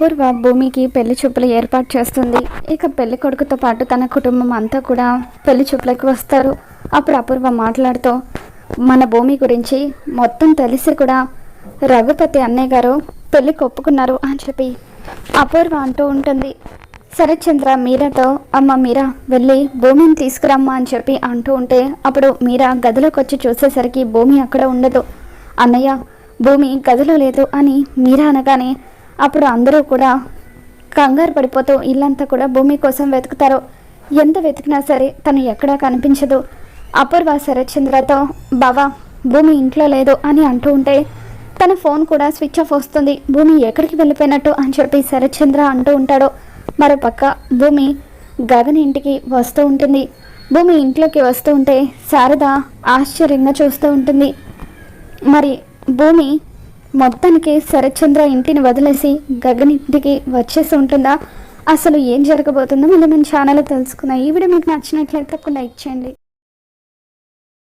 అపూర్వ భూమికి పెళ్ళి చూపులు ఏర్పాటు చేస్తుంది. ఇక పెళ్ళి కొడుకుతో పాటు తన కుటుంబం అంతా కూడా పెళ్ళి చూపులకు వస్తారు. అప్పుడు అపూర్వ మాట్లాడుతూ మన భూమి గురించి మొత్తం తెలిసి కూడా రఘుపతి అన్నయ్య గారు పెళ్ళి ఒప్పుకున్నారు అని చెప్పి అపూర్వ అంటూ ఉంటుంది. శరత్చంద్ర మీరాతో అమ్మ మీరా వెళ్ళి భూమిని తీసుకురమ్మా అని చెప్పి అంటూ ఉంటే అప్పుడు మీరా గదిలోకి వచ్చి చూసేసరికి భూమి అక్కడ ఉండదు. అన్నయ్య భూమి గదిలో లేదు అని మీరా అనగానే అప్పుడు అందరూ కూడా కంగారు పడిపోతూ ఇల్లంతా కూడా భూమి కోసం వెతుకుతారు. ఎంత వెతికినా సరే తను ఎక్కడా కనిపించదు. అపూర్వ శరత్చంద్రతో బావా భూమి ఇంట్లో లేదు అని అంటూ ఉంటే తన ఫోన్ కూడా స్విచ్ ఆఫ్ వస్తుంది. భూమి ఎక్కడికి వెళ్ళిపోయినట్టు అని చెప్పి శరత్చంద్ర అంటూ ఉంటాడు. మరోపక్క భూమి గగన్ ఇంటికి వస్తూ ఉంటుంది. భూమి ఇంట్లోకి వస్తూ ఉంటే శారద ఆశ్చర్యంగా చూస్తూ ఉంటుంది. మరి భూమి మొత్తానికి శరత్చంద్ర ఇంటిని వదిలేసి గగన్ ఇంటికి వచ్చేసి ఉంటుందా? అసలు ఏం జరగబోతుందో మళ్ళీ మన ఛానల్లో తెలుసుకుందాం. ఈ వీడియో మీకు నచ్చినట్లయితే ఒక లైక్ చేయండి.